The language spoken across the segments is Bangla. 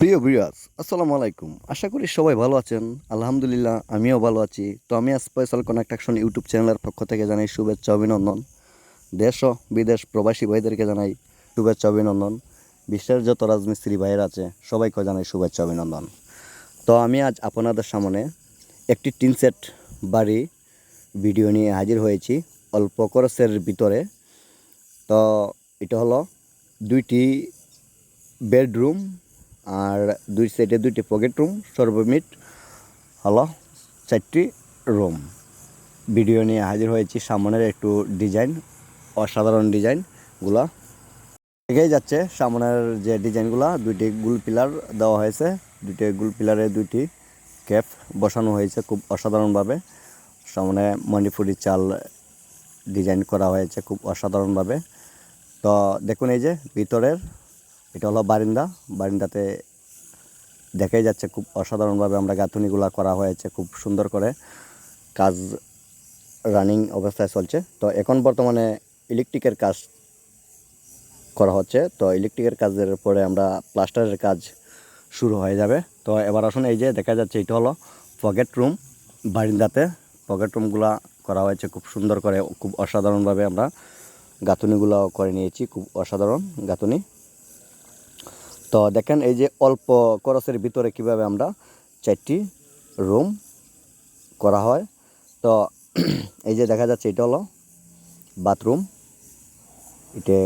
প্রিয় বিরাজ আসসালামু আলাইকুম। আশা করি সবাই ভালো আছেন। আলহামদুলিল্লাহ, আমিও ভালো আছি। তো আমি স্পেশাল কনেকটাকশন ইউটিউব চ্যানেলের পক্ষ থেকে জানাই শুভেচ্ছা, অভিনন্দন। দেশ ও বিদেশ প্রবাসী ভাইদেরকে জানাই শুভেচ্ছা, অভিনন্দন। বিশ্বের যত রাজমিস্ত্রি ভাইয়ের আছে সবাইকে জানাই শুভেচ্ছা, অভিনন্দন। তো আমি আজ আপনাদের সামনে একটি টিন সেট বাড়ি ভিডিও নিয়ে হাজির হয়েছি, অল্প খরচের ভিতরে। তো এটা হলো দুইটি বেডরুম আর দুই সাইডে দুইটি পকেট রুম সর্বমিট, হলো চারটি রুম ভিডিও নিয়ে হাজির হয়েছি। সামনের একটু ডিজাইন অসাধারণ ডিজাইনগুলো দেখেই যাচ্ছে সামনের যে ডিজাইনগুলো দুইটি গুল পিলার দেওয়া হয়েছে। দুইটি গুল পিলারে দুইটি ক্যাপ বসানো হয়েছে খুব অসাধারণভাবে। সামনে মণিপুরি চাল ডিজাইন করা হয়েছে খুব অসাধারণভাবে। তো দেখুন এই যে ভিতরের এটা হলো বারিন্দা। বারিন্দাতে দেখাই যাচ্ছে খুব অসাধারণভাবে আমরা গাঁথুনিগুলা করা হয়েছে, খুব সুন্দর করে। কাজ রানিং অবস্থায় চলছে। তো এখন বর্তমানে ইলেকট্রিকের কাজ করা হচ্ছে। তো ইলেকট্রিকের কাজের পরে আমরা প্লাস্টারের কাজ শুরু হয়ে যাবে। তো এবার আসুন, এই যে দেখা যাচ্ছে, এটা হলো পকেট রুম বারিন্দাতে। পকেট রুমগুলা করা হয়েছে খুব সুন্দর করে, খুব অসাধারণভাবে আমরা গাঁথুনিগুলো করে নিয়েছি, খুব অসাধারণ গাঁথুনি। তো দেখেন এই যে অল্প খরচের ভিতরে কীভাবে আমরা চারটি রুম করা হয়। তো এই যে দেখা যাচ্ছে এটা হলো বাথরুম। এটা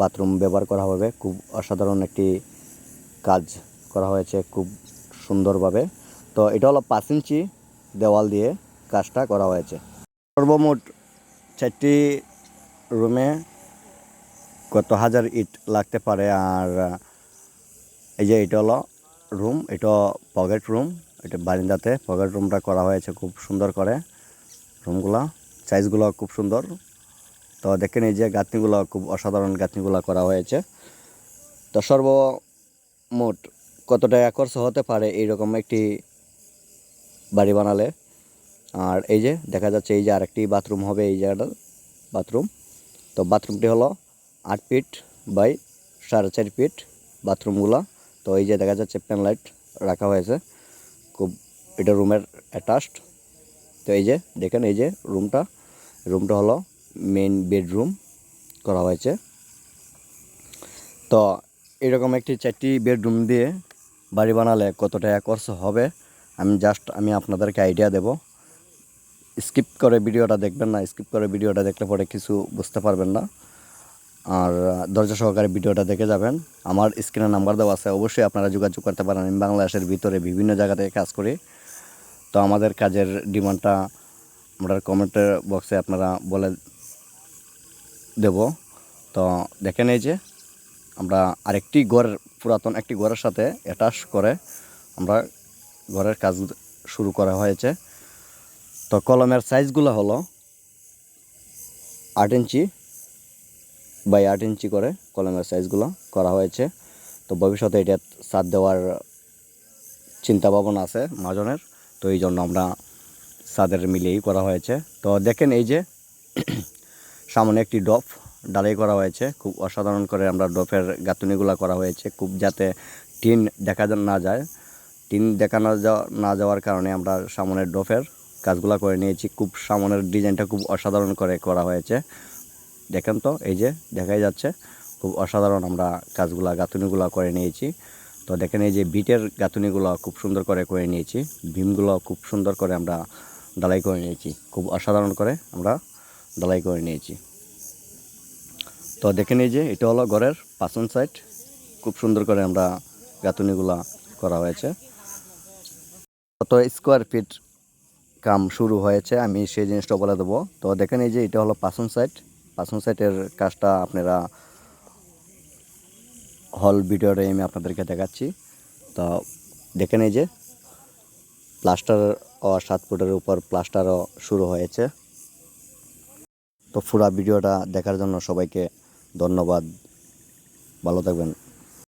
বাথরুম ব্যবহার করা হবে। খুব অসাধারণ একটি কাজ করা হয়েছে খুব সুন্দরভাবে। তো এটা হলো পাঁচ ইঞ্চি দেওয়াল দিয়ে কাজটা করা হয়েছে। সর্বমোট চারটি রুমে কত হাজার ইট লাগতে পারে? আর এই যে এটা হলো রুম এটা পকেট রুম এটা বারিন্দাতে পকেট রুমটা করা হয়েছে খুব সুন্দর করে। রুমগুলা সাইজগুলো খুব সুন্দর। তো দেখেন এই যে গাঁথনিগুলো খুব অসাধারণ গাঁথনিগুলো করা হয়েছে। তো সর্বমোট কত টাকা খরচ হতে পারে এইরকম একটি বাড়ি বানালে? আর এই যে দেখা যাচ্ছে এই যে আরেকটি বাথরুম হবে, এই জায়গাটা বাথরুম তো বাথরুমটি হলো আট ফিট বাই সাড়ে চার ফিট বাথরুমগুলো তো এই যে দেখা যাচ্ছে প্যান লাইট রাখা হয়েছে, খুব এটা রুমের অ্যাটাচড তো এই যে, দেখেন এই যে রুমটা রুমটা হলো মেন বেডরুম করা হয়েছে। তো এরকম একটি চারটি বেডরুম দিয়ে বাড়ি বানালে কত টাকা খরচ হবে, আমি জাস্ট আমি আপনাদেরকে আইডিয়া দেব। স্কিপ করে ভিডিওটা দেখবেন না স্কিপ করে ভিডিওটা দেখলে পরে কিছু বুঝতে পারবেন না। আর দরজা সহকারে ভিডিওটা দেখে যাবেন। আমার স্ক্রিনে নাম্বার দেওয়া আছে, অবশ্যই আপনারা যোগাযোগ করতে পারেন। আমি বাংলাদেশের ভিতরে বিভিন্ন জায়গা থেকে কাজ করি। তো আমাদের কাজের ডিমান্ডটা আমরা কমেন্টের বক্সে আপনারা বলে দেব। তো দেখেন এই যে, আমরা আরেকটি ঘর পুরাতন একটি ঘরের সাথে অ্যাটাচ করে আমরা ঘরের কাজ শুরু করা হয়েছে। তো কলমের সাইজগুলো হলো আট ইঞ্চি বাই আট ইঞ্চি করে কলমের সাইজগুলো করা হয়েছে। তো ভবিষ্যতে এটা সাত দেওয়ার চিন্তা ভাবনা আছে মাজনের তো এই জন্য আমরা সাদের মিলিয়েই করা হয়েছে। তো দেখেন এই যে সামনে একটি ডপ ডালাই করা হয়েছে। খুব অসাধারণ করে আমরা ডপের গাঁথুনিগুলো করা হয়েছে। খুব যাতে টিন দেখা না যায়। টিন দেখানো যা- না যাওয়ার কারণে আমরা সামনের ডপের কাজগুলো করে নিয়েছি। খুব সামনের ডিজাইনটা খুব অসাধারণ করে করা হয়েছে। দেখেন তো, এই যে দেখাই যাচ্ছে, খুব অসাধারণ আমরা কাজগুলা, গাঁথুনিগুলো করে নিয়েছি। তো দেখেন এই যে বিটের গাঁথুনিগুলো খুব সুন্দর করে করে নিয়েছি, ভীমগুলো খুব সুন্দর করে আমরা ডালাই করে নিয়েছি, খুব অসাধারণ করে আমরা ডালাই করে নিয়েছি। তো দেখেন এই যে, এটা হলো ঘরের পাঁচন সাইড, খুব সুন্দর করে আমরা গাঁথুনিগুলা করা হয়েছে। কত স্কোয়ার ফিট কাম শুরু হয়েছে, আমি সেই জিনিসটা বলে দেবো। তো দেখেন এই যে, এটা হলো পাঁচন সাইড পাঁচন সাইটের কাজটা আপনারা হল ভিডিওটা আমি আপনাদেরকে দেখাচ্ছি। তো দেখেন এই যে প্লাস্টার ও সাত ফুটের উপর প্লাস্টারও শুরু হয়েছে। তো পুরা ভিডিওটা দেখার জন্য সবাইকে ধন্যবাদ। ভালো থাকবেন।